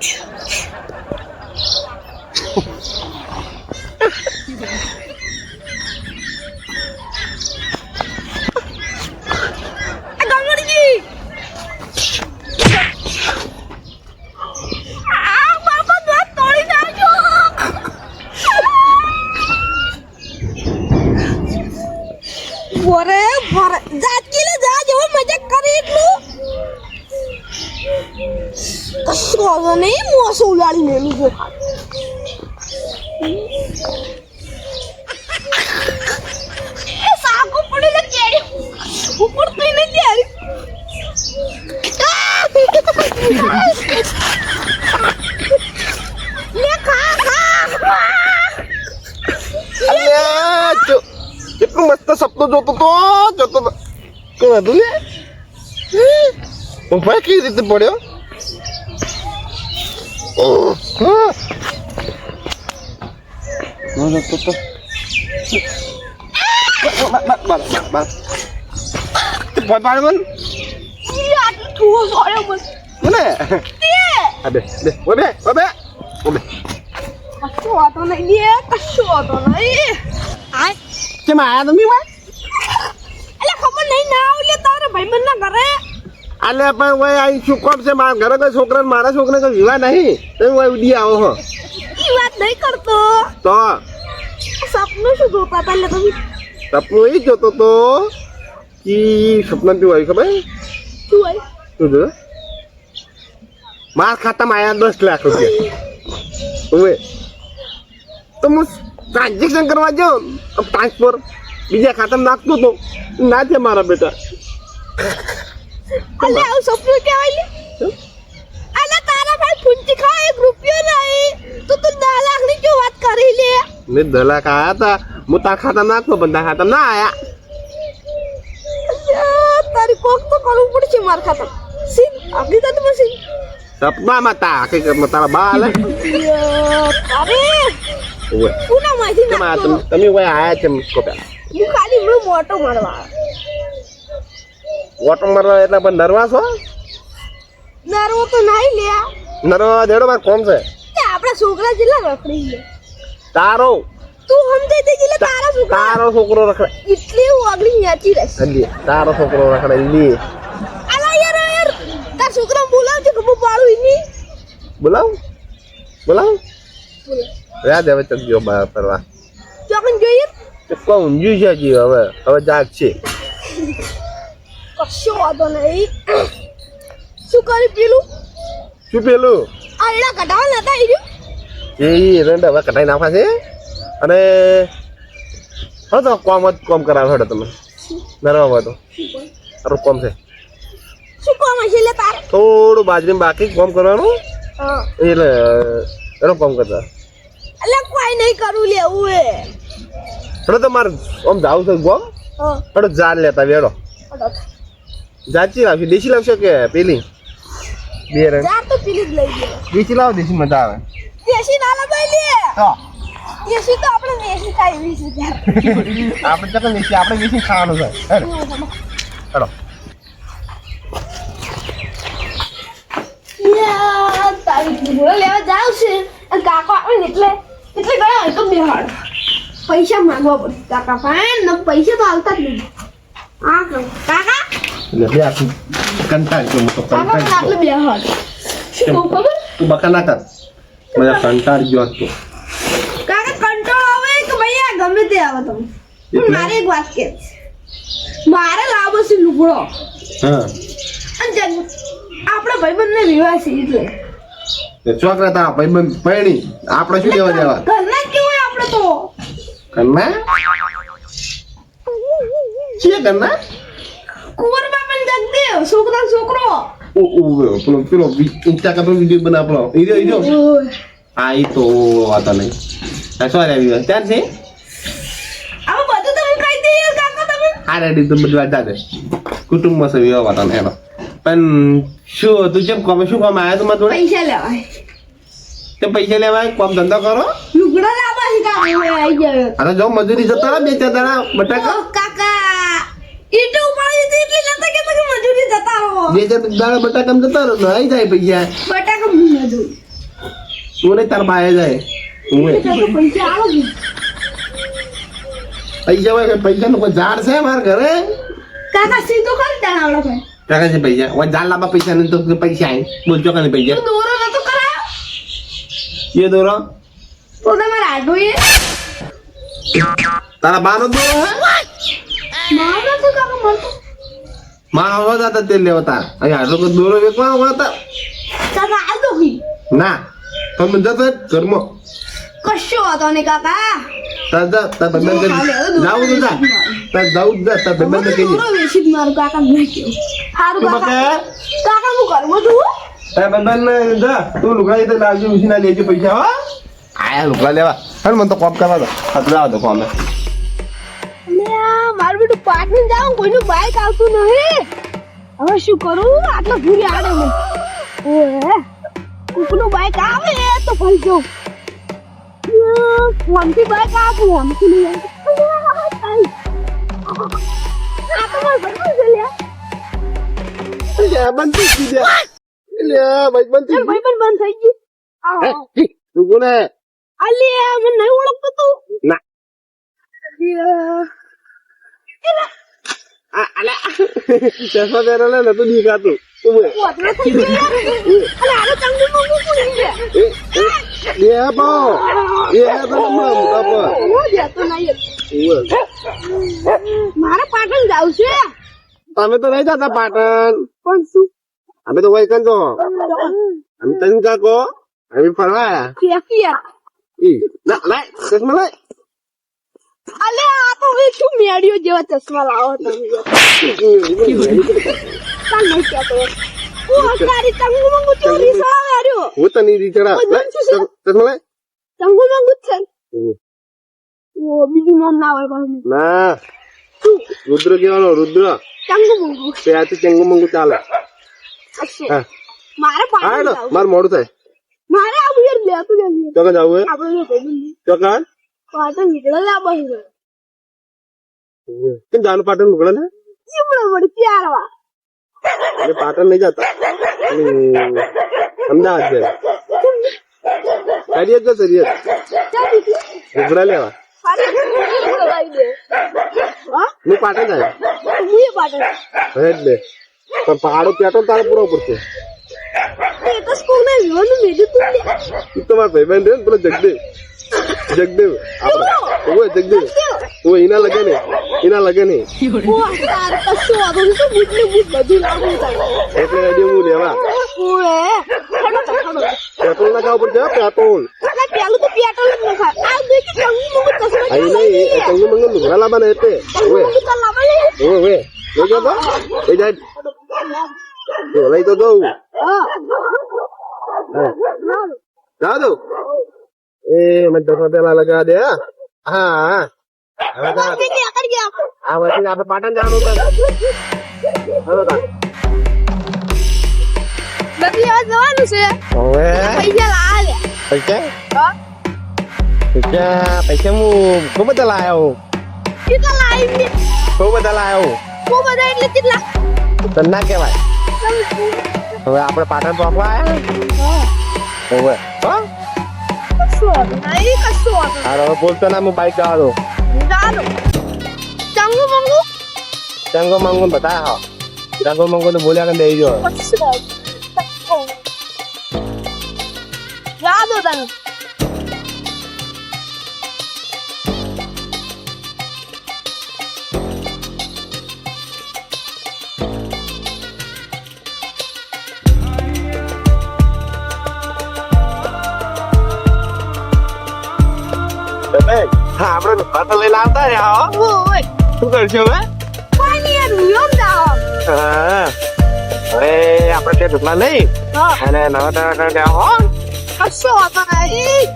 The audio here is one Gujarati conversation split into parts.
truth. કશું વાંધો નહીં મોસો ઉલાડી મેલું જો એ સાકો પડી ને કેરી ઉપર તો એને કેરી લે ખા ખા અલ્યા જો કેટલું મસ્ત સપનું જોતો તો જોતો તો કોણ હતું લે હું ભાઈ કેવી રીતે પડ્યો ઓહ, હા. હું જોતો તો બાર, બાર, બાર, બાર, બાર. તે ભોય પાડે મન ઈ આટલું ઠુઓ સોળ્યો મને મને તે આ બે બે ઓય બે ઓય બે ઓય બે કશું વાતો નહીં લે કશું વાતો નહીં એટલે પણ ભાઈ આ શું કોમ છે? મારા ઘરે કોઈ છોકરા મારા છોકરા કોઈ વિવાહ નહીં? તમે ભાઈ ઉડી આવો હો. ઈ વાત નહીં કરતો. તો? સપનું શું જોતા હતા લે તમે? સપનું એ જોતો તો કે સપના તું આવ્યું ખબર? તું હોય તું જો મારા ખાતામાં આયા દસ લાખ રૂપિયા. હવે તો હું ટ્રાન્ઝેક્શન કરવા જાઉં ટ્રાન્સફર બીજા ખાતામાં નાખતો તો. ના છે મારા બેટા. અલે આવું સપનું કહેવાય લે અલે તારા ભાઈ ફૂંચી ખાય એક રૂપિયો નહીં. તો તું દલાકની જો વાત કરી લે. મેં દલાક આયા તા. હું તાર ખાતા ના પણ બંધા ખાતા ના આયા. તારી કોક તો કરવું પડશે માર ખાતા. આપણી તો મશીન સપનામાં તા હકીકતમાં તારા બા તારે? ઓવે. પુના માંથી કેમ આ નાખતો? તમે તમે કોઈ આયા છે કહો હું ખાલી મોટો મારવા ઓટો મારવા એટલે પણ નરવા છો નરવો તો નહીં લે. નરવા દેડો માર કોમ છે. તે આપણા છોકરા જેટલા રખડી લે. તારો. તું સમજાઈ દે એટલે તારા છોકરા. તારો છોકરો રખડે. એટલી વાગડી ન્યાચી રહેશે. લે તારો છોકરો રખડે લે અલા યાર યાર. તાર છોકરા બોલાવ છે હું પાડું ઇની બોલાવ. બોલાવ. યાદ હવે ચક જો બહાર ફરવા. ચોકન જોઈએ? તે કોણ ઊંઘ્યું છે હજી હવે. હવે જાગ છે. કશો વાંધો નહીં. શું કરી પેલું? શું પેલું? આયડા કઢાવા નતા ઈ એ રંડ હવે કટાઈ નાખવા છે. અને હા તો કોમ જ કોમ કરાવે હેડો તમે. નરવા હોય તો. કોમ છે. શું કોમ હશે લે તારે? થોડું બાજરી બાકી કોમ કરવાનું. હા. એટલે એનો કોમ કરતા. અલા કોઈ નહીં કરું લેવું એ. હેડો તો મારે આમ જાવું છે ગોમ હા. હેડો જાર લેતા વેડો જાચી લાવશે દેશી લાવશે કે પેલી? બે રંગ જા તો પેલી જ લઈ ગયો દેશી લાવ દેશી મજા આવે. દેશી ના લાવ લે. હા. દેશી તો આપણે દેશી ખાઈ વીસ આપણે તો દેશી આપણે દેશી ખાવાનું છે. હેડો. લેવા જાવ છે. કાકો આવે એટલે એટલે ગયા હોય તો બેહાડ. પૈસા માંગવા પડે. કાકા ભાઈ પૈસા તો હાલતા જ નહીં હા કાકા એટલે બે આખું કંટાળ ગયો હું તો કંટાળ આટલે બેહાડ શું કહું ખબર તું બકા ના કર મને કંટાળ ગયો હતો કાકા કંટ્રોલ આવે કે આ ગમે તે આવે તમે? મારે એક વાત કે મારે લાવો છે લુગડો હા અને આપણા ભાઈબંધને વિવાહ છે એટલે છોકરા તારા ભાઈબંધ પૈણી આપણે શું લેવા દેવા ઘરના કેવું આપણે તો કરના છે જગદેવ છોકરા છોકરો ઓ ઓ પેલો પેલો ઇન્સ્ટા કરતો વીડિયો બના પેલો ઈજો ઈજો હા ઈ તો વાતા નહીં સોરી આવી ત્યાં છે આવું બધું તમે કહી દઈએ કાકા તમે હા રેડી તો બધું વાંચા દે કુટુંબમાં છે વિવાહ વાતા નહીં એનો પણ શું તું જેમ કોમે શું કામ આવ્યા તું જોડે પૈસા લેવાય તે પૈસા લેવાય કોમ ધંધો કરો લુગડા લાવવા છે કાકા આવી ગયો અરે જો મજૂરી જતા બે ચાર દાડા બટાકા કાકા ઈટો ઉપાડી દીધી એટલે જતા રહો. બે ચાર દાડા બટાકા જતા રહો ને જાય પૈસા બટાકા મજૂર તું નહીં તાર જાય. હું પૈસા આવો પૈસા હોય પૈસા નું કોઈ ઝાડ છે મારા ઘરે? કાકા સીધો કરી દાણ ભાઈ. કાકા છે પૈસા. ઓય ઝાડ લાંબા પૈસા નહીં તો પૈસા આય. બોલજો કાને પૈસા. દોરો નતો કરાયો? ये દોરો. તો તમારે આડો એ. તારા બાનો દોરો હે? મારો તો કાકા મળતો માં આવો હતા તેલ લેવા તાર. અહીંયા આટલો દોરો વેચવાનો હતા કાકા આ તો કી ના તમે જતો ઘરમાં. કશો હતો ને કાકા. તાર જા તાર બંધ કરી જાવું તો જા. તાર જાવું જ તાર બંધ મને કરી દોરો વેચી મારું કાકા કેવું સારું તું કાકા. કાકા? હું ઘરમાં છું તાર બંધન ને જા. તું લુગાઈ તો લાવજો ઉસીના લેજો પૈસા હો. આયા લેવા. હર મને તો કોમ કરવા દો. કોમે. મારું બેટું પાટણ જાઉં કોઈનું બાઈક આવતું નહીં. હવે શું કરું? આટલો ભૂરી આડે મને ઓએ કોકનું બાઈક આવે તો ભઈ જો ફોનથી બાઇક આપું આમથી નહીં આ તો મારું ભરતું છે લ્યા. લે બંધ થઈ ગયા ભાઈ બંધ ભાઈ પણ બંધ થઈ ગયું. આ તું કોને? અલ્યા મને નહીં ઓળખતો તું. ના. ચશ્મા દેખાતું મારે પાટણ જાવ છે તમે તો નહીં જતા પાટણ પણ શું અમે તો વૈકન અમે તને કાકો અમે ફરવા લાય ચશ્મા લાય અલે આ તો હવે શું મેળ્યો જેવા ચશ્મા લાવો તમે રુદ્ર કેવાનો રુદ્ર. ચંગુ મંગુ. ચાલે. મારે મોડું થાય. મારે આવું લેતું નથી. ચોકન જવું હે? આપણે કેમ જાનું પાટણ લુગડા ને ચીમડો વળી પ્યારવા. એટલે પાટણ નહીં જતા? અમદાવાદ છે સરિયત તો સરિયત લુગડા લેવા. હા પાટણ જાય? હું જ દે પણ પહાડો પેટ્રોલ તારે પૂરો પડશે. એ તો સ્કૂલ ને વિવાનું મેજું તું લે ઈ તો મારા ભાઈબંધ પેલો જગદેવ જગદેવ ઓય જગદેવ ઓ એના લગે ને એના લગે ને ને એટલે રેડી હું લેવા. ઓએ પેટ્રોલ નાખાવું પડશે પેટ્રોલ. ચંગુ મંગુ ચશ્મા અહીં નહીં એ ચંગુ મંગુ લુગડા લાવવાના એટલે ઓય. મંગુ તો લાવવા લે ઓય ઓય. લઈ જાઓ તો લઈ જાય. લઈ તો દઉં હા. દઉં એ મને ચશ્મા પેલા લગાવી દે હા હવે આ આપણે પાટણ જવાનું હવે તો. બદલી જવાનું છે હવે પૈસા લાવા પૈસા પૈસા પૈસા હું ખૂબ બધા લાયો કેટલા લાવી ખૂબ બધા લાયો કો બધા એટલે કેટલા તને ના કહેવાય હવે આપણે પાટણ પહોંચવા આવ્યા હવે કશું નહીં કશું હારો બોલતો ના હું બાઈક દઉં. ચાલો. ચંગુ મંગુ. ચંગો મંગો બધા હા. ચંગો મંગો તો બોલ્યા ને દઈ જો યાદ હો તને હા આપણે પાટણ લઈને આવતા રહ્યા હો. ઓય. શું કરશો હવે? હા. આપણે તે ઢોકળા લઈ અને નવા નવા હો. કશું નહીં.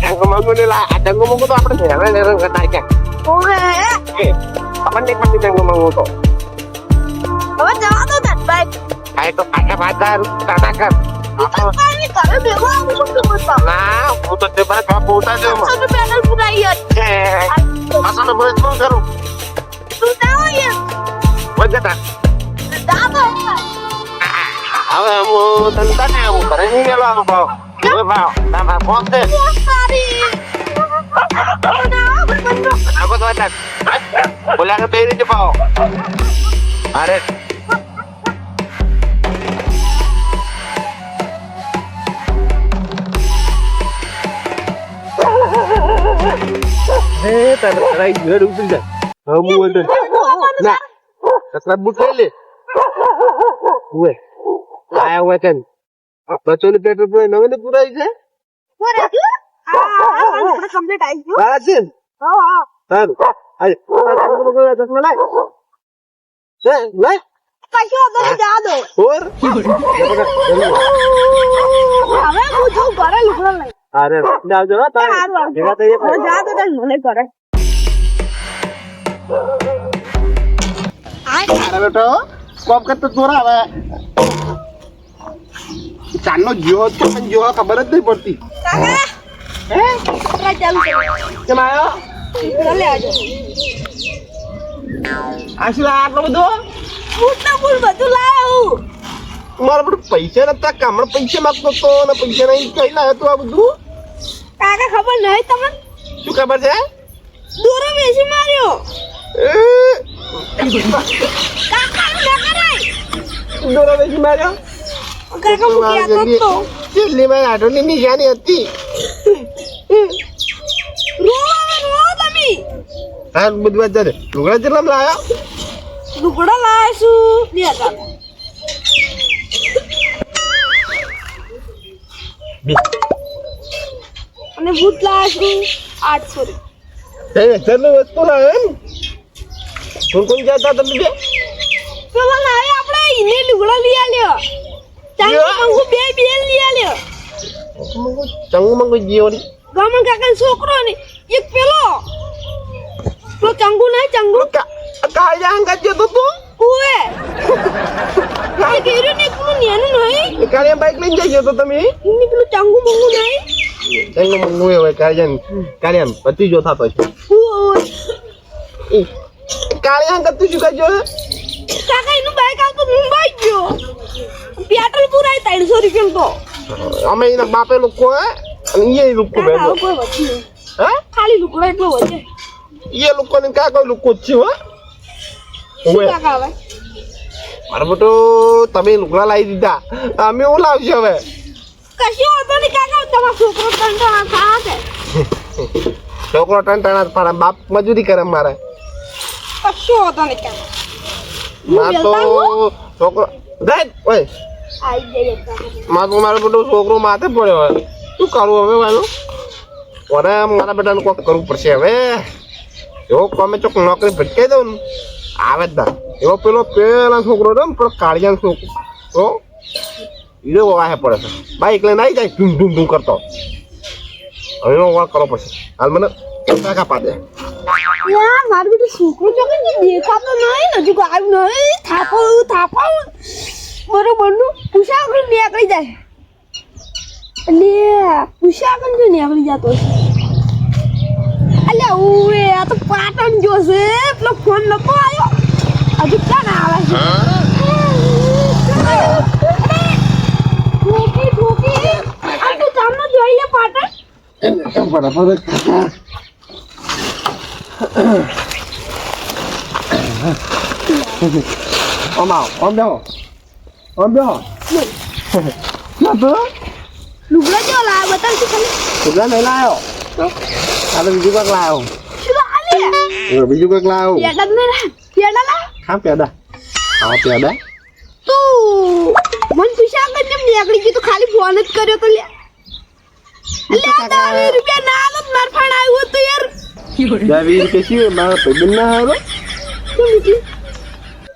ચંગો મંગો ને લા આ મંગો તો આપણે ક્યાં? ઓય આપણને એક પછી ચંગો મંગો તો. હવે જવા દો આ તો કરે બેવો આવું શું કરતા ના હું તો તે પર પોતા જ સૌ પેનલ પુરાઈ યાર અસલ મને શું કરું તું જાવ યાર વજતા દાદો હવે હું તને તને હું કરે નહીં ગયેલો આનો ભાવ કેમ ઓય ભાવ ના ભાવ કોણ છે તારી આખો તો હતા બોલ્યા કે હે તારે તારા ઘર ઉતરી જાય. હા હું વંડર ના કસરત બુટ લઈ લે. ઉએ આયા હોય તન બચો ને પેટ્રોલ પૂરા નવે ને પૂરાઈ છે કમ્પ્લીટ આવી ગયું. બરાબર છે? હા હા સારું. હાલ ચશ્મા લાય. હે લાય. કશું નહીં જા દો. ઓર હવે હું જઉં ઘરે લુગડો લઈ અરે આવજો હો તારે. ભેગા થઈએ જા તો તને મને કરે. અરે બેટો કોમ કરતો ચોરા હવે. ચાંદનો જીવો તો પણ જીવો ખબર જ નહીં પડતી. કાકા? હે? ચાલુ કેમ આવ્યો ચાલે આજો. આવજો આ શું આ આટલો બધો? ને બૂટ બધું લાવું મારા બધું પૈસા નતા કામણ પૈસા માંગતો તો ને પૈસા નહીં કઈ લાવ્યો તું આ બધું? કાકા ખબર નહીં તમને? શું ખબર છે? દોરો બેસી માર્યો. કાકા ના કરાય. દોરા વેચી માર્યો? કાકા મૂકી આતો તો દિલ્હી માં આટોની નિશાની હતી. રો રો તમે. હા બધું વાત લુગડા કેટલા લાવ્યો લુગડો બે હજાર. અને ભૂત લાવીશું આઠસો રૂપિયા. એ હજારનું વસ્તુ લાવ્યો એમ? કોણ કોણ જતા તમે બે? પેલો લાવે આપણે ઈને લુગડો લઈ આલ્યો. ચાંગુ બે બે લઈ આલ્યો. ચંગુ મંગુ જીવડી ગામન કાકા છોકરો ને એક પેલો. તો ચંગુ નહીં ચંગુ. કાળજા અંગત જતો તું ઓએ એક હીરો ને પેલું નેનું નહીં. કાળિયા બાઈક લઈને જઈ જતો તમે? એને પેલું ચંગુ મંગુ નહીં. ચંગુ મંગુ એ હોય કાળિયા કાળિયા પતિ જો થતો છે. ઓય. ઈ, કાળિયા અંગત તું શું કરજો? કાકા એનું બાઈક આવતું મુંબઈ ગયો. પેટ્રોલ પુરાય ત્રણસો રૂપિયા તો. અમે એના બાપે લોકો અને એ લોકો બેઠો. હે? ખાલી લુકડો એટલો વધે. એ લોકો ને જ છે હો. કાકા હવે? મારો મોટો તમે લુગડા લાવી દીધા. અમે હું લાવશે હવે? કશું હતો નહીં કાકા તમારો છોકરો કંટાળા ખા છે. છોકરો તારા બાપ મજૂરી કરે મારે. કશું હતો નહીં કાકા માર તો છોકરો જાય ઓય. માર તો મારો બેટો છોકરો માથે પડ્યો હવે. શું કરું હવે વાલો ઓરે મારા બેટાને કોક કરવું પડશે હવે. એવો કોમે ચોક નોકરી ભટકાઈ દઉં ને આવે જ ના. એવો પેલો પેલા છોકરો રહ્યો ને, પેલો કાળિયાનો છોકરો. ઈરો વાહે પડે છે. બાઈક લઈને આવી જાય, ધૂમ ધૂમ ધૂમ કરતો. હવે એનો વાળ કરવો પડશે. હાલ મને કાકા પાડે યાર મારું બધું છોકરો ચોકે દેખાતો નહીં, હજુ આવ્યું નહીં થાપો થાપો બરોબરનું પૂછા નીકળી જાય. એટલે પૂછા આગળ જો નીકળી જતો છે. અલ્યા ઉવે, આ તો પાટણ જોશે પેલો ફોન નતો આવ્યો. હજુ ક્યાં ના આવે છે ઠોકી ઠોકી આ તું ચામનો જોઈ લે પાટણ બરાબર આમ આવો આમ બેહો આમ બેહો ના તો લુગડા જો લાવ બતાવ શું ખાલી સુગા નહીં લાયો આ તો બીજું કંઈક લાયો શું લાવે હા પેડા હા પેડા તું મન પૂછ્યા આગળ કેમ નીકળી ગઈ તું ખાલી ફોન જ કર્યો તો લે લે તારે રૂપિયા ના આલો માર ફાણ આવ્યું તો યાર બે વીસ રૂપિયા છીએ મારા પૈબન ના હારો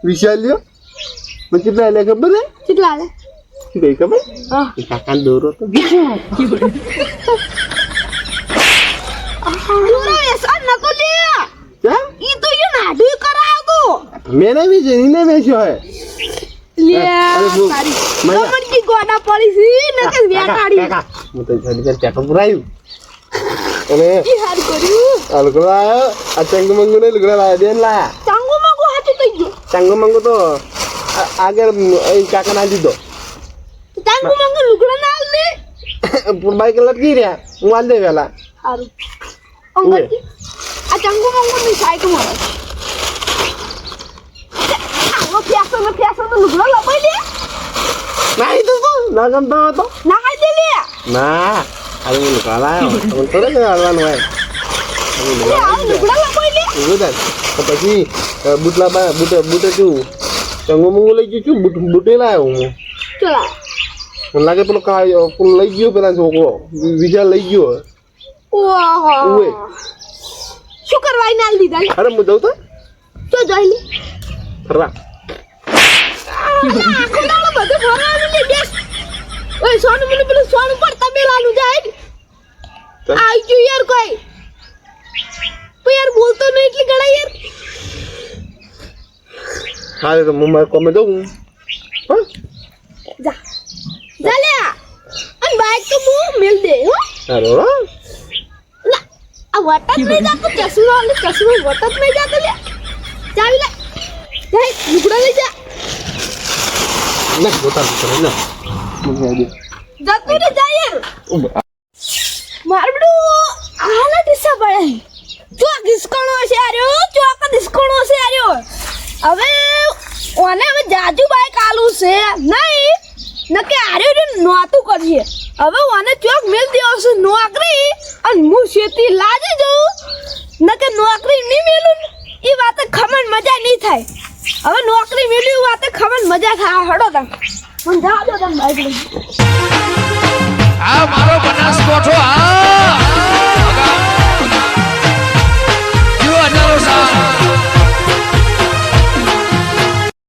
વિશાલ લ્યો મને કેટલા લે ખબર હે કેટલા લે શું ખબર હા કાકા દોરો તો મેને બી છે નીને બેસ્યો હે ચાંગુ મંગુ તો આગળ કાકા ના દીધો ચાંગુ મંગુ લુગડા ના આલ બાઈક લટકી રહ્યા હું આલ દે વેલા. સારું આ ચાંગુ મંગુ ની સાઈડ મળે 500 ને 500 નો લુગડો લપાઈ દે નાઈ તો ના ગમતો હતો નાઈ દે લે ના અરે હું કાલા હું થોડે જ હાલવાનું હોય લુગડો લપાઈ લે લુગડો તો પછી બુટલા બા બુટે બુટે શું ચંગો મંગો લઈ ગયો છું બુટ બુટે લાવ્યો હું ચલા મને લાગે પેલો કાળો પેલો લઈ ગયો પેલા છોકરો વિશાલ લઈ ગયો ઓહો ઓય શું કરવા આઈ ના લીધા અરે હું દઉં તો તો જોઈ લે ફરવા આખો દાડો બધું ફરવાનું ને બેસ ઓય સોનું મને પેલું સોનું પડતા બેલાનું જાય. આઈ ગયું યાર કોઈ પણ યાર બોલતો નહીં એટલે ગળા યાર હા તો હું મારે કોમે જઉં હા જા જા લે અને બાઈક તો બહુ મેલ દે હો ના આ વટત નહીં જાતો ચશ્મા ચશ્મા વટત નહીં જાતો લે ચાવી લે જય ના જોતા નથી ના હું આવી જતું રે જા યાર દઉં મારબડું આલા ટીસા પડે ચોક ડિસ્કોણો છે આર્યો ચોક ડિસ્કોણો છે આર્યો હવે ઓને હવે જાજુ બાઈક આલુ છે નહીં નકે આર્યો રે નોતું કરીએ હવે ઓને ચોક મેલ દેવો છે નોકરી અને હું શેતી લાજી જઉં નકે નોકરી નહીં મેલું એ ઈ વાતે ખમણ મજા નહીં થાય હવે નોકરી મેળવી વાતે ખબર મજા થાય. હડો તમ. મને જા દો તમ ભાઈ આ મારો બનાસ કોઠો આ જો અનારો સા